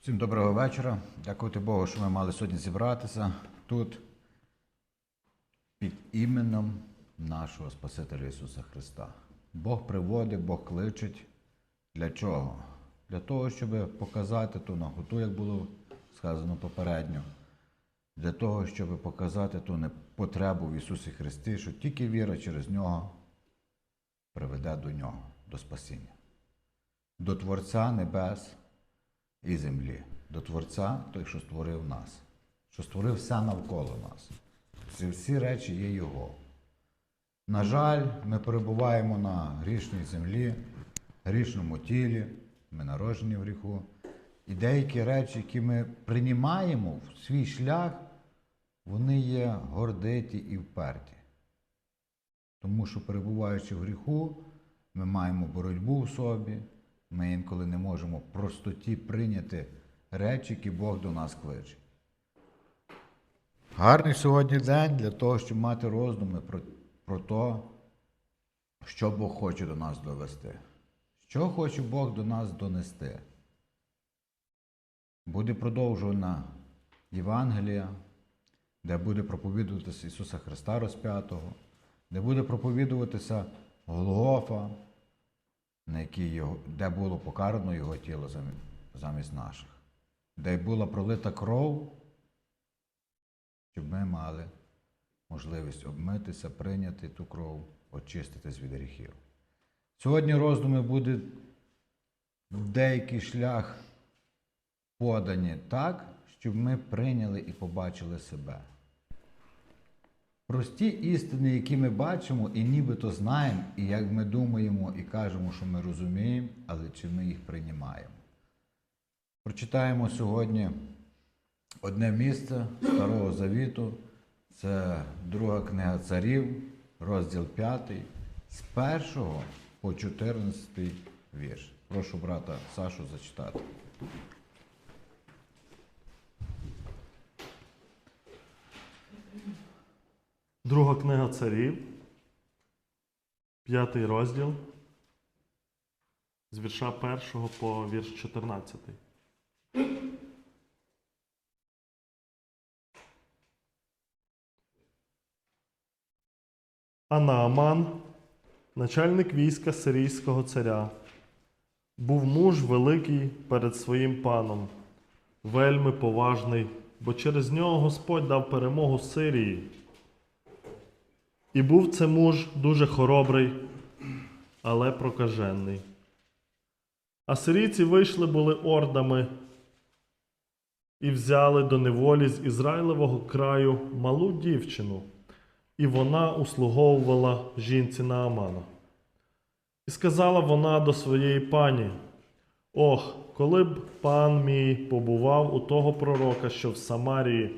Всім доброго вечора. Дякувати Богу, що ми мали сьогодні зібратися тут під іменем нашого Спасителя Ісуса Христа. Бог приводить, Бог кличить. Для чого? Для того, щоб показати ту наготу, як було сказано попередньо. Для того, щоб показати ту потребу в Ісусі Христі, що тільки віра через Нього приведе до Нього, до спасіння, до Творця Небес і землі, до Творця, той, що створив нас, що створив все навколо нас. Ці всі речі є Його. На жаль, ми перебуваємо на грішній землі, грішному тілі, ми народжені в гріху. І деякі речі, які ми приймаємо в свій шлях, вони є гордиті і вперті. Тому що, перебуваючи в гріху, ми маємо боротьбу в собі, ми інколи не можемо простоті прийняти речі, які Бог до нас кличе. Гарний сьогодні день для того, щоб мати роздуми про, про те, що Бог хоче до нас довести. Що хоче Бог до нас донести? Буде продовжена Євангелія, де буде проповідуватися Ісуса Христа розп'ятого, де буде проповідуватися Голгофа, на якій його, де було покарано Його тіло замість наших, де була пролита кров, щоб ми мали можливість обмитися, прийняти ту кров, очиститись від гріхів. Сьогодні роздуми буде деякий шлях подані так, щоб ми прийняли і побачили себе. Прості істини, які ми бачимо і нібито знаємо, і як ми думаємо і кажемо, що ми розуміємо, але чи ми їх приймаємо. Прочитаємо сьогодні одне місце Старого Завіту. Це друга книга царів, розділ 5, з 1 по 14 вірш. Прошу брата Сашу зачитати. Друга книга царів, п'ятий розділ, з вірша першого по вірш 14. А Нааман, начальник війська сирійського царя, був муж великий перед своїм паном, вельми поважний, бо через нього Господь дав перемогу Сирії. І був це муж дуже хоробрий, але прокажений. А сирійці вийшли були ордами і взяли до неволі з Ізраїлевого краю малу дівчину, і вона услуговувала жінці Наамана. І сказала вона до своєї пані: Ох, коли б пан мій побував у того пророка, що в Самарії,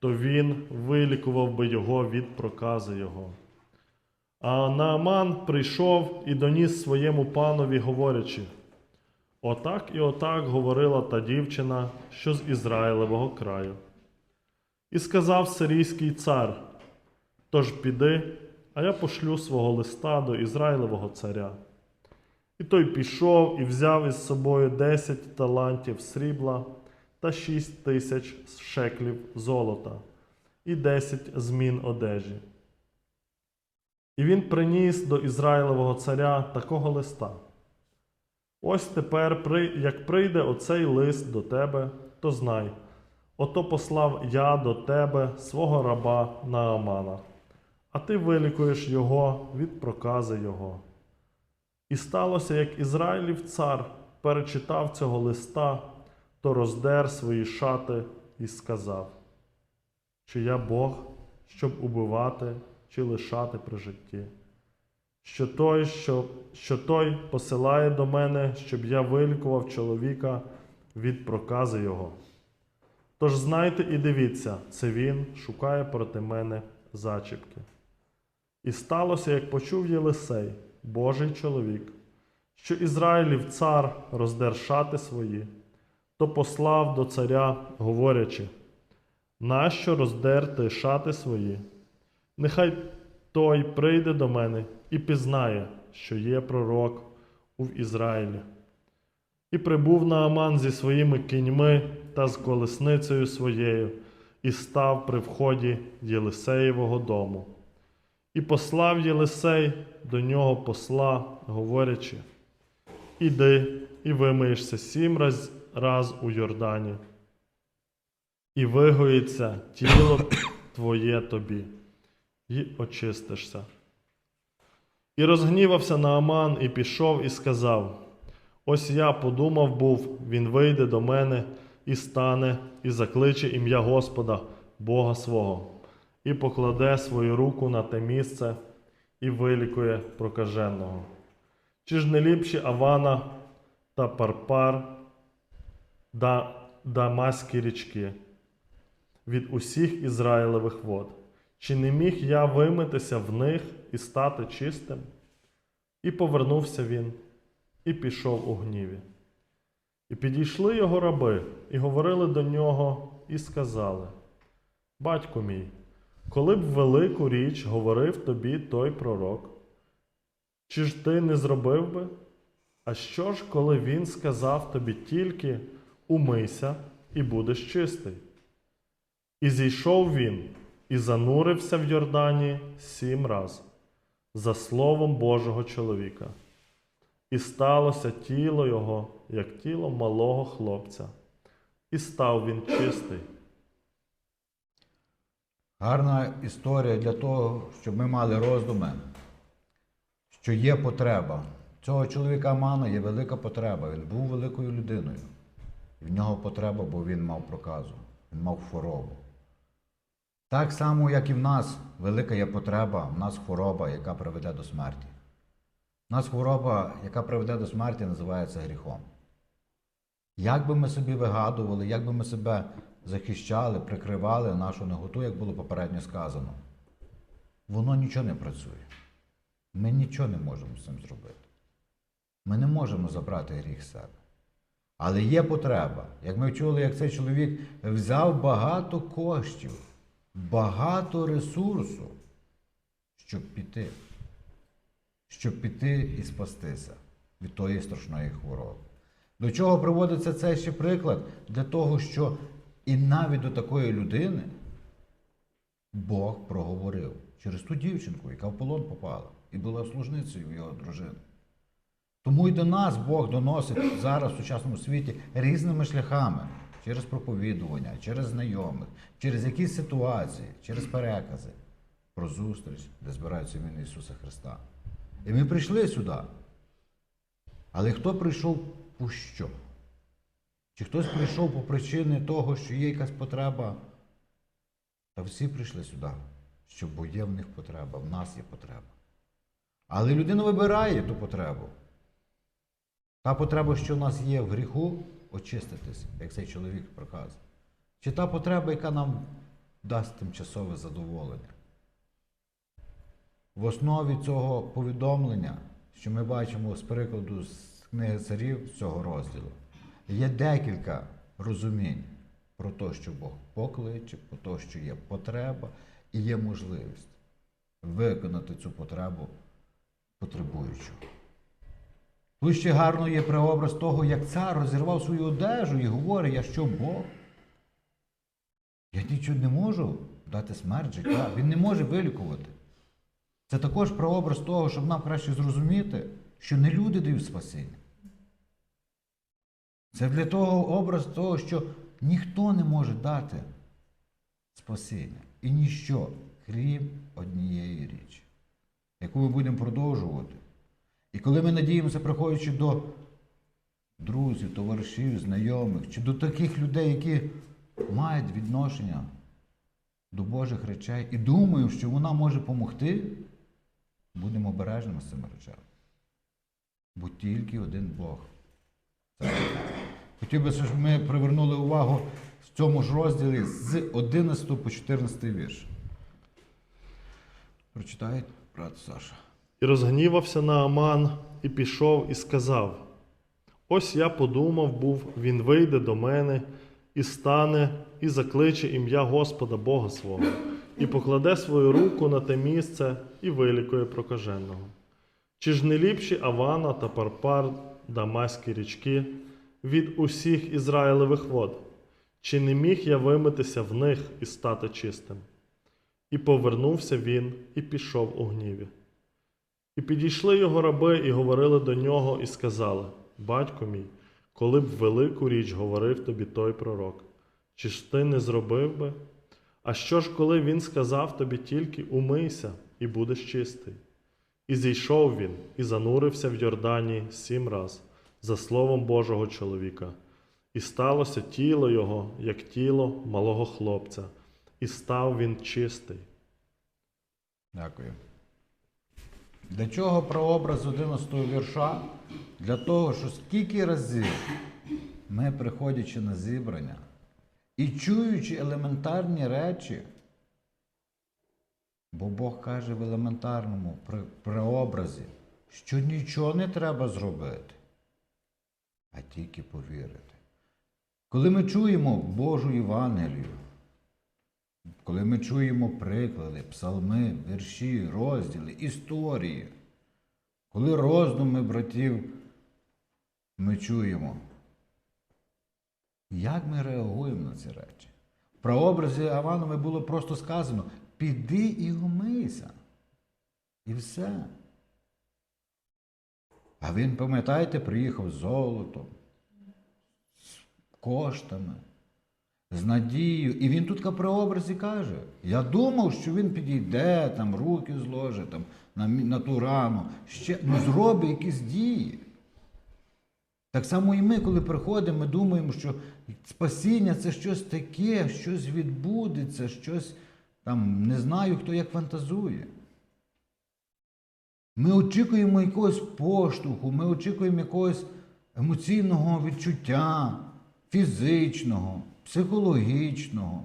то він вилікував би його від прокази його. А Нааман прийшов і доніс своєму панові, говорячи: Отак і отак говорила та дівчина, що з Ізраїлевого краю. І сказав сирійський цар: Тож піди, а я пошлю свого листа до Ізраїлевого царя. І той пішов і взяв із собою десять талантів срібла та шість тисяч шеклів золота і десять змін одежі. І він приніс до Ізраїлевого царя такого листа. Ось тепер, як прийде оцей лист до тебе, то знай, ото послав я до тебе свого раба Наамана, а ти вилікуєш його від прокази його. І сталося, як Ізраїлів цар перечитав цього листа, то роздер свої шати і сказав, чи я Бог, щоб убивати чи лишати при житті, що той, що, що той посилає до мене, щоб я вилікував чоловіка від прокази його. Тож знайте і дивіться, це він шукає проти мене зачіпки. І сталося, як почув Єлисей, Божий чоловік, що Ізраїлів цар роздер шати свої, то послав до царя, говорячи: Нащо роздерти шати свої? Нехай той прийде до мене і пізнає, що є пророк у Ізраїлі. І прибув Нааман зі своїми кіньми та з колесницею своєю, і став при вході Єлисеєвого дому. І послав Єлисей до нього посла, говорячи: Іди і вимиєшся сім раз, раз у Йордані, і вигоїться тіло твоє тобі, і очистишся. І розгнівався Нааман, і пішов, і сказав: Ось я подумав був, він вийде до мене і стане, і закличе ім'я Господа, Бога свого, і покладе свою руку на те місце і вилікує прокаженого. Чи ж не ліпші Авана та Парпар да Дамаські річки від усіх Ізраїлевих вод? Чи не міг я вимитися в них і стати чистим? І повернувся він, і пішов у гніві. І підійшли його раби, і говорили до нього, і сказали: Батько мій, коли б велику річ говорив тобі той пророк, чи ж ти не зробив би? А що ж, коли він сказав тобі тільки умийся і будеш чистий? І зійшов він, і занурився в Йордані сім раз, за словом Божого чоловіка. І сталося тіло його, як тіло малого хлопця, і став він чистий. Гарна історія для того, щоб ми мали роздуми, що є потреба. Цього чоловіка Амана є велика потреба. Він був великою людиною. В нього потреба, бо він мав проказу, він мав хворобу. Так само, як і в нас, велика є потреба, в нас хвороба, яка приведе до смерті. У нас хвороба, яка приведе до смерті, називається гріхом. Як би ми собі вигадували, як би ми себе захищали, прикривали нашу неготу, як було попередньо сказано, воно нічого не працює. Ми нічого не можемо з цим зробити. Ми не можемо забрати гріх з себе. Але є потреба. Як ми чули, як цей чоловік взяв багато коштів, багато ресурсу, щоб піти, щоб піти і спастися від тої страшної хвороби. До чого приводиться цей ще приклад? Для того, що і навіть до такої людини Бог проговорив через ту дівчинку, яка в полон попала і була служницею його дружини. Тому і до нас Бог доносить зараз в сучасному світі різними шляхами, через проповідування, через знайомих, через якісь ситуації, через перекази про зустріч, де збираються імені Ісуса Христа. І ми прийшли сюди. Але хто прийшов по що? Чи хтось прийшов по причині того, що є якась потреба? Та всі прийшли сюди, що бо є в них потреба, в нас є потреба. Але людина вибирає ту потребу. Та потреба, що в нас є в гріху, очиститись, як цей чоловік проказує. Чи та потреба, яка нам дасть тимчасове задоволення? В основі цього повідомлення, що ми бачимо з прикладу з книги царів цього розділу, є декілька розумінь про те, що Бог покличе, про те, що є потреба і є можливість виконати цю потребу потребуючого. Ще гарно є преобраз того, як цар розірвав свою одежу і говорить, я що Бог? Я нічого не можу дати смерть життя. Він не може вилікувати. Це також прообраз того, щоб нам краще зрозуміти, що не люди дають спасіння. Це для того образ того, що ніхто не може дати спасіння. І ніщо, крім однієї річі, яку ми будемо продовжувати. І коли ми надіємося, приходячи до друзів, товаришів, знайомих, чи до таких людей, які мають відношення до Божих речей, і думаємо, що вона може допомогти, будемо обережними з цими речами. Бо тільки один Бог. Хотів би, щоб ми привернули увагу в цьому ж розділі з 11 по 14 вірш. Прочитає брат Саша. І розгнівався Нааман, і пішов, і сказав: Ось я подумав був, він вийде до мене, і стане, і закличе ім'я Господа Бога свого, і покладе свою руку на те місце, і вилікує прокаженого. Чи ж не ліпші Авана та Парпар, Дамаські річки від усіх Ізраїлевих вод? Чи не міг я вимитися в них і стати чистим? І повернувся він і пішов у гніві. І підійшли його раби і говорили до нього, і сказали: Батько мій, коли б велику річ говорив тобі той пророк, чи ж ти не зробив би? А що ж, коли він сказав тобі тільки умийся і будеш чистий? І зійшов він, і занурився в Йордані сім раз, за словом Божого чоловіка, і сталося тіло його, як тіло малого хлопця, і став він чистий. Дякую. Для чого прообраз 11 вірша? Для того, що скільки разів ми, приходячи на зібрання і чуючи елементарні речі, бо Бог каже в елементарному прообразі, що нічого не треба зробити, а тільки повірити. Коли ми чуємо Божу Євангелію, коли ми чуємо приклади, псалми, вірші, розділи, історії, коли роздуми братів ми чуємо, як ми реагуємо на ці речі? В прообразі Аванови було просто сказано: піди і умийся. І все. А він, пам'ятаєте, приїхав з золотом, з коштами з надією. І він тут при образі каже: я думав, що він підійде, там руки зложить там, на, на ту рану, ще ну, зробить якісь дії. Так само і ми, коли приходимо, ми думаємо, що спасіння це щось таке, щось відбудеться, щось там не знаю, хто як фантазує. Ми очікуємо якогось поштовху, ми очікуємо якогось емоційного відчуття, фізичного, психологічного.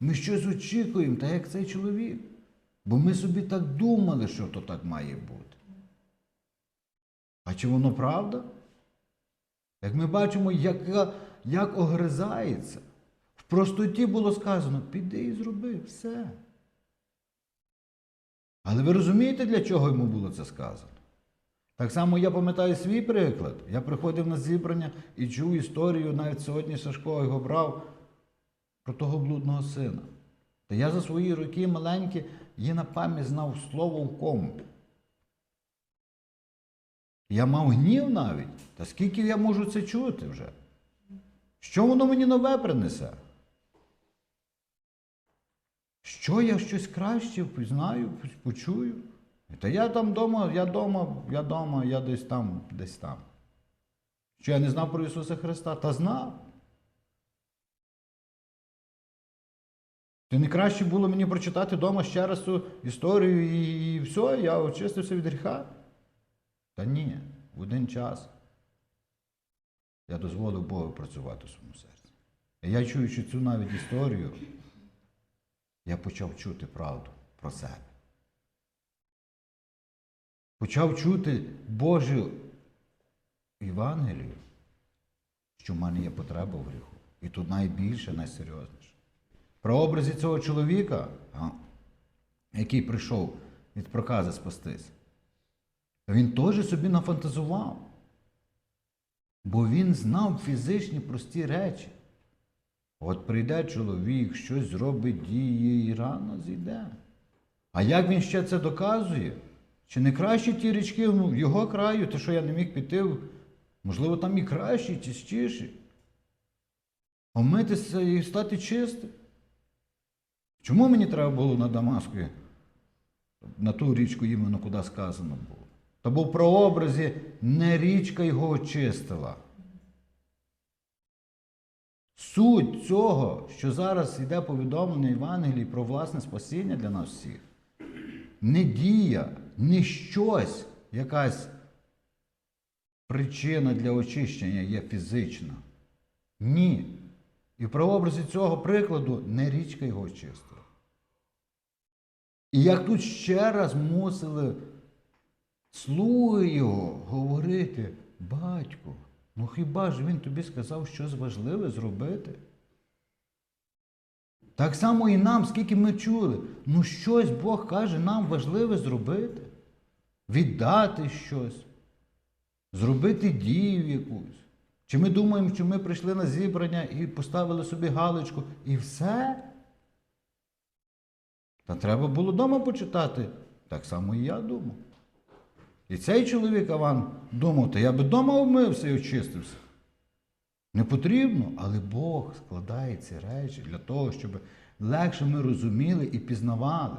Ми щось очікуємо, так як цей чоловік. Бо ми собі так думали, що то так має бути. А чи воно правда? Як ми бачимо, яка, як огризається. В простоті було сказано, піди і зроби все. Але ви розумієте, для чого йому було це сказано? Так само я пам'ятаю свій приклад. Я приходив на зібрання і чув історію, навіть сьогодні Сашко його брав про того блудного сина. Та я за свої роки маленькі її на пам'ять знав слово в кому. Я мав гнів навіть. Та скільки я можу це чути вже? Що воно мені нове принесе? Що я щось краще пізнаю, почую? Та я там вдома, я вдома, я вдома, я десь там, десь там. Що я не знав про Ісуса Христа? Та знав. Ти не краще було мені прочитати вдома ще раз цю історію і, і все, я очистився від гріха? Та ні, в один час я дозволив Богу працювати в своєму серці. І я чуючи цю навіть історію, я почав чути правду про себе. Почав чути Божу Євангелію, що в мене є потреба в гріху. І тут найбільше, найсерйозніше. Про образі цього чоловіка, який прийшов від прокази спастись, він теж собі нафантазував. Бо він знав фізичні прості речі. От прийде чоловік, щось зробить діє і рано зійде. А як він ще це доказує? Чи не кращі ті річки в його краю, те, що я не міг піти, можливо, там і кращі, чистіші. Омитися і стати чистим. Чому мені треба було на Дамаску, на ту річку іменно куди сказано було? Та бо в прообразі не річка його очистила. Суть цього, що зараз йде повідомлення Євангелії про власне спасіння для нас всіх, не дія, не щось, якась причина для очищення є фізична. Ні. І в прообразі цього прикладу не річка його очистила. І як тут ще раз мусили слуги його говорити, батько, ну хіба ж він тобі сказав щось важливе зробити? Так само і нам, скільки ми чули, ну щось Бог каже нам важливе зробити, віддати щось, зробити дію якусь. Чи ми думаємо, що ми прийшли на зібрання і поставили собі галочку і все? Та треба було вдома почитати. Так само і я думав. І цей чоловік Аван думав, то я би вдома вмився і очистився. Не потрібно, але Бог складає ці речі для того, щоб легше ми розуміли і пізнавали,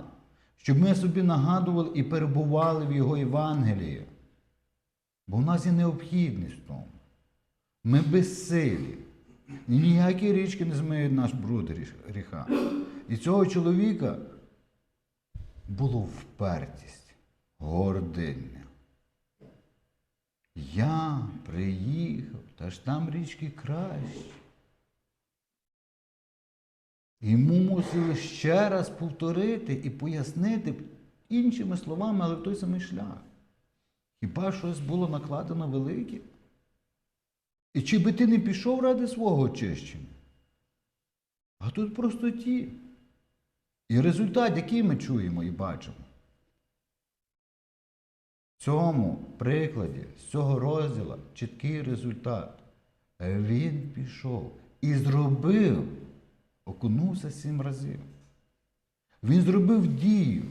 щоб ми собі нагадували і перебували в Його Євангелії. Бо в нас є необхідність в тому. Ми безсилі. Ніякі річки не змиють наш бруд гріха. І цього чоловіка було впертість, гординня. Я приїхав, та ж там річки кращі. Йому мусили ще раз повторити і пояснити іншими словами, але в той самий шлях. Хіба щось було накладено велике? І чи би ти не пішов ради свого очищення? А тут просто ті. І результат, який ми чуємо і бачимо. Цьому прикладі, з цього розділу, чіткий результат. Він пішов і зробив, окунувся сім разів. Він зробив дію.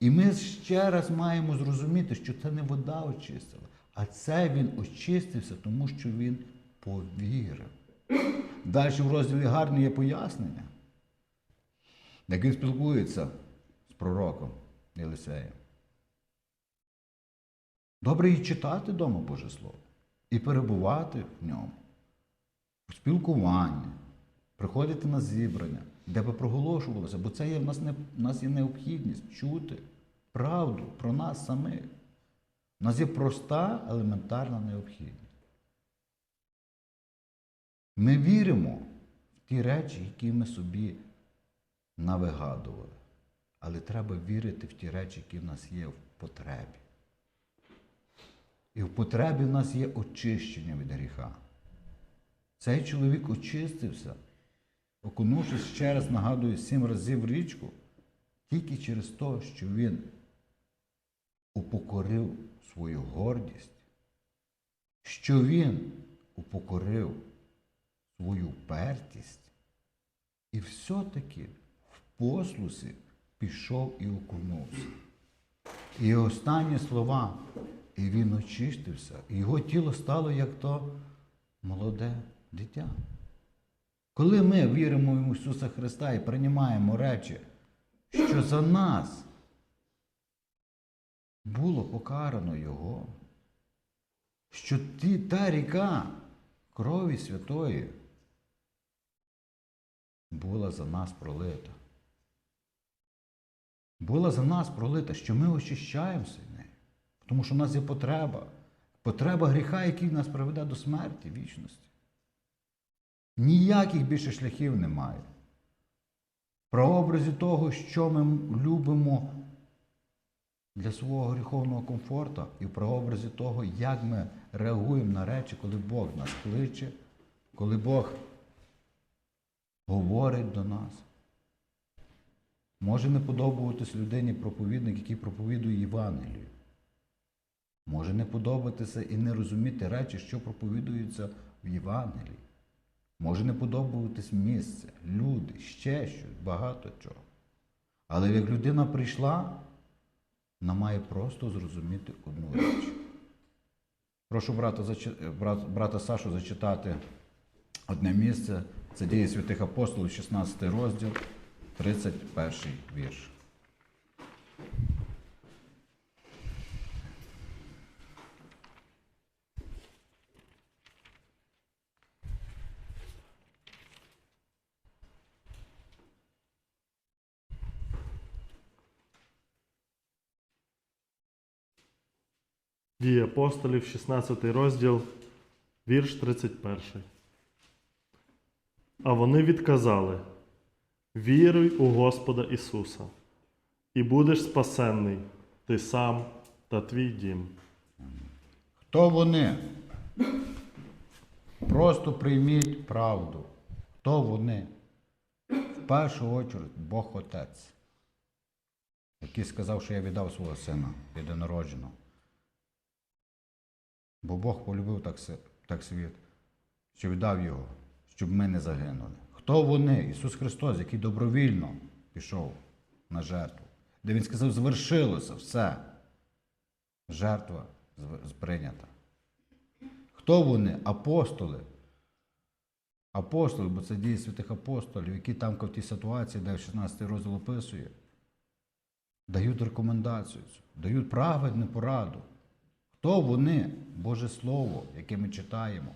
І ми ще раз маємо зрозуміти, що це не вода очистила, а це він очистився, тому що він повірив. Далі в розділі гарне є пояснення, як він спілкується з пророком Єлисеєм. Добре і читати вдома Боже Слово, і перебувати в ньому, в спілкуванні, приходити на зібрання, де би проголошувалося, бо це є в нас, не, в нас є необхідність чути правду про нас самих. У нас є проста елементарна необхідність. Ми віримо в ті речі, які ми собі навигадували. Але треба вірити в ті речі, які в нас є в потребі. І в потребі в нас є очищення від гріха. Цей чоловік очистився, окунувшись ще раз, нагадую, сім разів в річку, тільки через те, що він упокорив свою гордість, що він упокорив свою пертість і все-таки в послусі пішов і окунувся. І останні слова, і він очистився, і його тіло стало як то молоде дитя. Коли ми віримо в Ісуса Христа і приймаємо речі, що за нас було покарано Його, що ті, та ріка крові святої була за нас пролита. Була за нас пролита, що ми очищаємося. Тому що в нас є потреба. Потреба гріха, який нас приведе до смерті, вічності. Ніяких більше шляхів немає. В прообразі того, що ми любимо для свого гріховного комфорту, і в прообразі того, як ми реагуємо на речі, коли Бог нас кличе, коли Бог говорить до нас. Може не подобатись людині проповідник, який проповідує Євангелію. Може не подобатися і не розуміти речі, що проповідуються в Євангелії. Може не подобатись місце, люди, ще щось, багато чого. Але як людина прийшла, вона має просто зрозуміти одну річ. Прошу брата, брат- брата Сашу зачитати одне місце. Це дії святих апостолів, 16 розділ, 31 вірш. Дії апостолів, 16 розділ, вірш 31. А вони відказали: Віруй у Господа Ісуса, і будеш спасенний, ти сам та твій дім. Хто вони? Просто прийміть правду. Хто вони? В першу чергу Бог Отець, який сказав, що я віддав свого сина єдинородженого. Бо Бог полюбив так, так світ, що віддав його, щоб ми не загинули. Хто вони? Ісус Христос, який добровільно пішов на жертву, де Він сказав, звершилося все. Жертва прийнята. Хто вони? Апостоли. Апостоли, бо це дії святих апостолів, які там в тій ситуації, де в 16 розділ описує, дають рекомендацію, дають праведну пораду. Хто вони? Боже Слово, яке ми читаємо,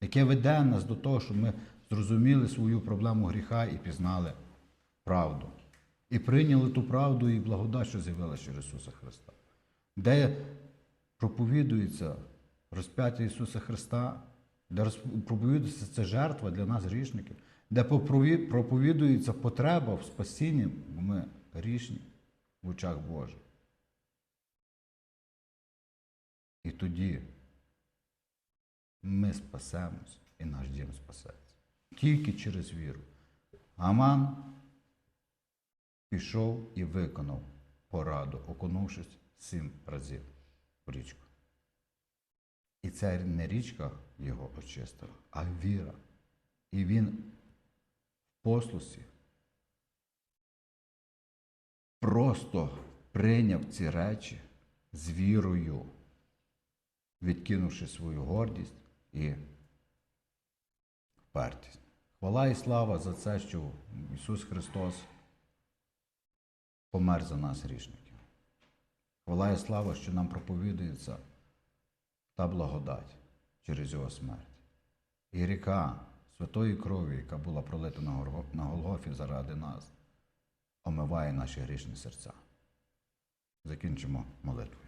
яке веде нас до того, щоб ми зрозуміли свою проблему гріха і пізнали правду. І прийняли ту правду і благодать, що з'явилася через Ісуса Христа. Де проповідується розп'яття Ісуса Христа, де проповідується ця жертва для нас грішників, де проповідується потреба в спасінні, бо ми грішні в очах Божих. І тоді ми спасемось і наш дім спасеться. Тільки через віру. Аман пішов і виконав пораду, окунувшись сім разів в річку. І це не річка його очистила, а віра. І він в послусі просто прийняв ці речі з вірою, відкинувши свою гордість і впертість. Хвала і слава за це, що Ісус Христос помер за нас грішників. Хвала і слава, що нам проповідується та благодать через Його смерть. І ріка святої крові, яка була пролита на Голгофі заради нас, омиває наші грішні серця. Закінчимо молитву.